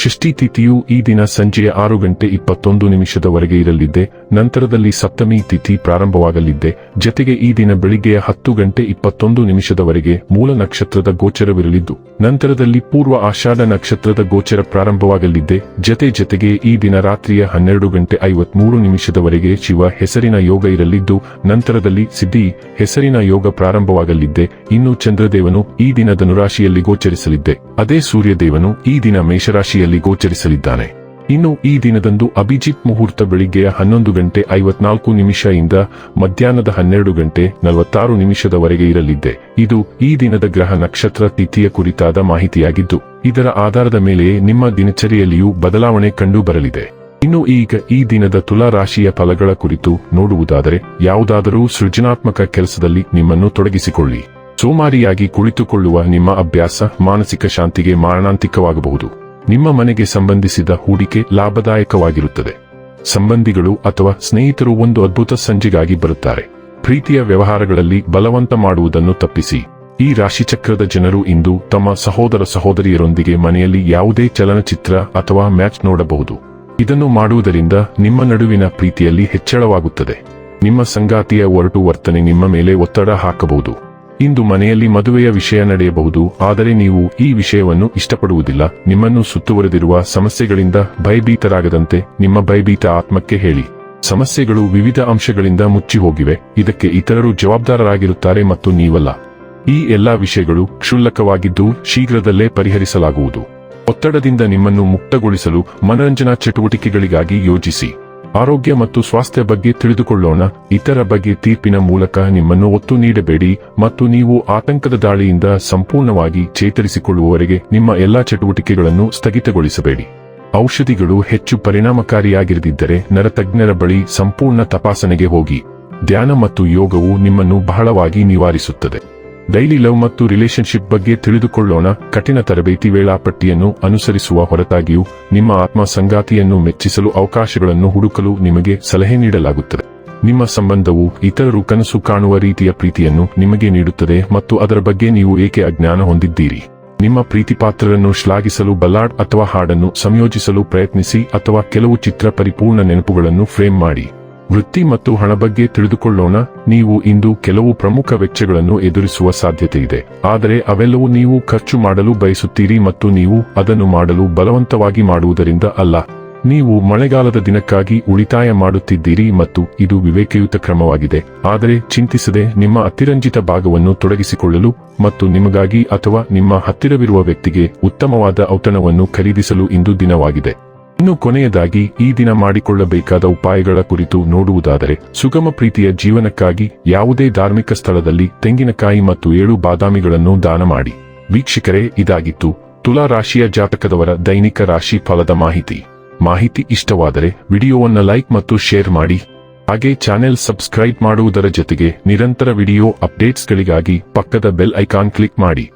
ಷಷ್ಠಿ ತಿಥಿಯು ಈ ದಿನ ಸಂಜೆಯ ಆರು ಗಂಟೆ ಇಪ್ಪತ್ತೊಂದು ನಿಮಿಷದವರೆಗೆ ಇರಲಿದ್ದೆ. ನಂತರದಲ್ಲಿ ಸಪ್ತಮಿ ತಿಥಿ ಪ್ರಾರಂಭವಾಗಲಿದ್ದೆ. ಜತೆಗೆ ಈ ದಿನ ಬೆಳಿಗ್ಗೆಯ ಹತ್ತು ಗಂಟೆ ಇಪ್ಪತ್ತೊಂದು ನಿಮಿಷದವರೆಗೆ ಮೂಲ ನಕ್ಷತ್ರದ ಗೋಚರವಿರಲಿದ್ದು, ನಂತರದಲ್ಲಿ ಪೂರ್ವ ಆಷಾಢ ನಕ್ಷತ್ರದ ಗೋಚರ ಪ್ರಾರಂಭವಾಗಲಿದ್ದೆ. ಜತೆ ಜತೆಗೆ ಈ ದಿನ ರಾತ್ರಿಯ ಹನ್ನೆರಡು ಗಂಟೆ ಐವತ್ಮೂರು ನಿಮಿಷದವರೆಗೆ ಶಿವ ಹೆಸರಿನ ಯೋಗ ಇರಲಿದ್ದು, ನಂತರದಲ್ಲಿ ಸಿದ್ಧಿ ಹೆಸರಿನ ಯೋಗ ಪ್ರಾರಂಭವಾಗಲಿದ್ದೆ. ಇನ್ನು ಚಂದ್ರದೇವನು ಈ ದಿನ ಧನುರಾಶಿಯಲ್ಲಿ ಗೋಚರಿಸಲಿದ್ದೆ. ಅದೇ ಸೂರ್ಯದೇವನು ಈ ದಿನ ಮೇಷರಾಶಿಯಲ್ಲಿ ಗೋಚರಿಸಲಿದ್ದಾನೆ. ಇನ್ನು ಈ ದಿನದಂದು ಅಭಿಜಿತ್ ಮುಹೂರ್ತ ಬೆಳಿಗ್ಗೆಯ ಹನ್ನೊಂದು ಗಂಟೆ ಐವತ್ನಾಲ್ಕು ನಿಮಿಷ ಇಂದ ಮಧ್ಯಾಹ್ನದ ಹನ್ನೆರಡು ಗಂಟೆ ನಲವತ್ತಾರು ನಿಮಿಷದವರೆಗೆ ಇರಲಿದ್ದೆ. ಇದು ಈ ದಿನದ ಗ್ರಹ ನಕ್ಷತ್ರ ತಿಥಿಯ ಕುರಿತಾದ ಮಾಹಿತಿಯಾಗಿದ್ದು, ಇದರ ಆಧಾರದ ಮೇಲೆಯೇ ನಿಮ್ಮ ದಿನಚರಿಯಲ್ಲಿಯೂ ಬದಲಾವಣೆ ಕಂಡು ಬರಲಿದೆ ಇನ್ನು ಈಗ ಈ ದಿನದ ತುಲಾ ರಾಶಿಯ ಫಲಗಳ ಕುರಿತು ನೋಡುವುದಾದರೆ, ಯಾವುದಾದರೂ ಸೃಜನಾತ್ಮಕ ಕೆಲಸದಲ್ಲಿ ನಿಮ್ಮನ್ನು ತೊಡಗಿಸಿಕೊಳ್ಳಿ. ಸೋಮಾರಿಯಾಗಿ ಕುಳಿತುಕೊಳ್ಳುವ ನಿಮ್ಮ ಅಭ್ಯಾಸ ಮಾನಸಿಕ ಶಾಂತಿಗೆ ಮಾರಣಾಂತಿಕವಾಗಬಹುದು. ನಿಮ್ಮ ಮನೆಗೆ ಸಂಬಂಧಿಸಿದ ಹೂಡಿಕೆ ಲಾಭದಾಯಕವಾಗಿರುತ್ತದೆ. ಸಂಬಂಧಿಗಳು ಅಥವಾ ಸ್ನೇಹಿತರು ಒಂದು ಅದ್ಭುತ ಸಂಜೆಗಾಗಿ ಬರುತ್ತಾರೆ. ಪ್ರೀತಿಯ ವ್ಯವಹಾರಗಳಲ್ಲಿ ಬಲವಂತ ಮಾಡುವುದನ್ನು ತಪ್ಪಿಸಿ. ಈ ರಾಶಿಚಕ್ರದ ಜನರು ಇಂದು ತಮ್ಮ ಸಹೋದರ ಸಹೋದರಿಯರೊಂದಿಗೆ ಮನೆಯಲ್ಲಿ ಯಾವುದೇ ಚಲನಚಿತ್ರ ಅಥವಾ ಮ್ಯಾಚ್ ನೋಡಬಹುದು. ಇದನ್ನು ಮಾಡುವುದರಿಂದ ನಿಮ್ಮ ನಡುವಿನ ಪ್ರೀತಿಯಲ್ಲಿ ಹೆಚ್ಚಳವಾಗುತ್ತದೆ. ನಿಮ್ಮ ಸಂಗಾತಿಯ ಒರಟು ವರ್ತನೆ ನಿಮ್ಮ ಮೇಲೆ ಒತ್ತಡ ಹಾಕಬಹುದು. ಇಂದು ಮನೆಯಲ್ಲಿ ಮದುವೆಯ ವಿಷಯ ನಡೆಯಬಹುದು, ಆದರೆ ನೀವು ಈ ವಿಷಯವನ್ನು ಇಷ್ಟಪಡುವುದಿಲ್ಲ. ನಿಮ್ಮನ್ನು ಸುತ್ತುವರೆದಿರುವ ಸಮಸ್ಯೆಗಳಿಂದ ಭಯಭೀತರಾಗದಂತೆ ನಿಮ್ಮ ಭಯಭೀತ ಆತ್ಮಕ್ಕೆ ಹೇಳಿ. ಸಮಸ್ಯೆಗಳು ವಿವಿಧ ಅಂಶಗಳಿಂದ ಮುಚ್ಚಿ ಹೋಗಿವೆ ಇದಕ್ಕೆ ಇತರರು ಜವಾಬ್ದಾರರಾಗಿರುತ್ತಾರೆ ಮತ್ತು ನೀವಲ್ಲ. ಈ ಎಲ್ಲಾ ವಿಷಯಗಳು ಕ್ಷುಲ್ಲಕವಾಗಿದ್ದು ಶೀಘ್ರದಲ್ಲೇ ಪರಿಹರಿಸಲಾಗುವುದು. ಒತ್ತಡದಿಂದ ನಿಮ್ಮನ್ನು ಮುಕ್ತಗೊಳಿಸಲು ಮನರಂಜನಾ ಚಟುವಟಿಕೆಗಳಿಗಾಗಿ ಯೋಜಿಸಿ. ಆರೋಗ್ಯ ಮತ್ತು ಸ್ವಾಸ್ಥ್ಯ ಬಗ್ಗೆ ತಿಳಿದುಕೊಳ್ಳೋಣ. ಇತರ ಬಗ್ಗೆ ತೀರ್ಪಿನ ಮೂಲಕ ನಿಮ್ಮನ್ನು ಒತ್ತು ನೀಡಬೇಡಿ ಮತ್ತು ನೀವು ಆತಂಕದ ದಾಳಿಯಿಂದ ಸಂಪೂರ್ಣವಾಗಿ ಚೇತರಿಸಿಕೊಳ್ಳುವವರೆಗೆ ನಿಮ್ಮ ಎಲ್ಲಾ ಚಟುವಟಿಕೆಗಳನ್ನು ಸ್ಥಗಿತಗೊಳಿಸಬೇಡಿ. ಔಷಧಿಗಳು ಹೆಚ್ಚು ಪರಿಣಾಮಕಾರಿಯಾಗಿರದಿದ್ದರೆ ನರತಜ್ಞರ ಬಳಿ ಸಂಪೂರ್ಣ ತಪಾಸಣೆಗೆ ಹೋಗಿ. ಧ್ಯಾನ ಮತ್ತು ಯೋಗವು ನಿಮ್ಮನ್ನು ಬಹಳವಾಗಿ ನಿವಾರಿಸುತ್ತದೆ. ಡೈಲಿ ಲವ್ ಮತ್ತು ರಿಲೇಶನ್ಶಿಪ್ ಬಗ್ಗೆ ತಿಳಿದುಕೊಳ್ಳೋಣ. ಕಠಿಣ ತರಬೇತಿ ವೇಳಾಪಟ್ಟಿಯನ್ನು ಅನುಸರಿಸುವ ಹೊರತಾಗಿಯೂ ನಿಮ್ಮ ಆತ್ಮ ಸಂಗಾತಿಯನ್ನು ಮೆಚ್ಚಿಸಲು ಅವಕಾಶಗಳನ್ನು ಹುಡುಕಲು ನಿಮಗೆ ಸಲಹೆ ನೀಡಲಾಗುತ್ತದೆ. ನಿಮ್ಮ ಸಂಬಂಧವು ಇತರರು ಕನಸು ಕಾಣುವ ರೀತಿಯ ಪ್ರೀತಿಯನ್ನು ನಿಮಗೆ ನೀಡುತ್ತದೆ ಮತ್ತು ಅದರ ಬಗ್ಗೆ ನೀವು ಏಕೆ ಅಜ್ಞಾನ ಹೊಂದಿದ್ದೀರಿ? ನಿಮ್ಮ ಪ್ರೀತಿಪಾತ್ರರನ್ನು ಶ್ಲಾಘಿಸಲು ಬಲ್ಲಾಡ್ ಅಥವಾ ಹಾಡನ್ನು ಸಂಯೋಜಿಸಲು ಪ್ರಯತ್ನಿಸಿ ಅಥವಾ ಕೆಲವು ಚಿತ್ರ ಪರಿಪೂರ್ಣ ನೆನಪುಗಳನ್ನು ಫ್ರೇಮ್ ಮಾಡಿ. ವೃತ್ತಿ ಮತ್ತು ಹಣ ಬಗ್ಗೆ ತಿಳಿದುಕೊಳ್ಳೋಣ. ನೀವು ಇಂದು ಕೆಲವು ಪ್ರಮುಖ ವೆಚ್ಚಗಳನ್ನು ಎದುರಿಸುವ ಸಾಧ್ಯತೆ ಇದೆ. ಆದರೆ ಅವೆಲ್ಲವೂ ನೀವು ಖರ್ಚು ಮಾಡಲು ಬಯಸುತ್ತೀರಿ ಮತ್ತು ನೀವು ಅದನ್ನು ಮಾಡಲು ಬಲವಂತವಾಗಿ ಮಾಡುವುದರಿಂದ ಅಲ್ಲ. ನೀವು ಮಳೆಗಾಲದ ದಿನಕ್ಕಾಗಿ ಉಳಿತಾಯ ಮಾಡುತ್ತಿದ್ದೀರಿ ಮತ್ತು ಇದು ವಿವೇಕಯುತ ಕ್ರಮವಾಗಿದೆ. ಆದರೆ ಚಿಂತಿಸದೆ ನಿಮ್ಮ ಅತಿರಂಜಿತ ಭಾಗವನ್ನು ತೊಡಗಿಸಿಕೊಳ್ಳಲು ಮತ್ತು ನಿಮಗಾಗಿ ಅಥವಾ ನಿಮ್ಮ ಹತ್ತಿರವಿರುವ ವ್ಯಕ್ತಿಗೆ ಉತ್ತಮವಾದ ಔತಣವನ್ನು ಖರೀದಿಸಲು ಇಂದು ದಿನವಾಗಿದೆ. ಇನ್ನು ಕೊನೆಯದಾಗಿ ಈ ದಿನ ಮಾಡಿಕೊಳ್ಳಬೇಕಾದ ಉಪಾಯಗಳ ಕುರಿತು ನೋಡುವುದಾದರೆ, ಸುಗಮ ಪ್ರೀತಿಯ ಜೀವನಕ್ಕಾಗಿ ಯಾವುದೇ ಧಾರ್ಮಿಕ ಸ್ಥಳದಲ್ಲಿ ತೆಂಗಿನಕಾಯಿ ಮತ್ತು ಏಳು ಬಾದಾಮಿಗಳನ್ನು ದಾನ ಮಾಡಿ. ವೀಕ್ಷಕರೇ, ಇದಾಗಿತ್ತು ತುಲಾ ರಾಶಿಯ ಜಾತಕದವರ ದೈನಿಕ ರಾಶಿ ಫಲದ ಮಾಹಿತಿ. ಮಾಹಿತಿ ಇಷ್ಟವಾದರೆ ವಿಡಿಯೋವನ್ನು ಲೈಕ್ ಮತ್ತು ಶೇರ್ ಮಾಡಿ. ಹಾಗೆ ಚಾನೆಲ್ ಸಬ್ಸ್ಕ್ರೈಬ್ ಮಾಡುವುದರ ಜೊತೆಗೆ ನಿರಂತರ ವಿಡಿಯೋ ಅಪ್ಡೇಟ್ಸ್ಗಳಿಗಾಗಿ ಪಕ್ಕದ ಬೆಲ್ ಐಕಾನ್ ಕ್ಲಿಕ್ ಮಾಡಿ.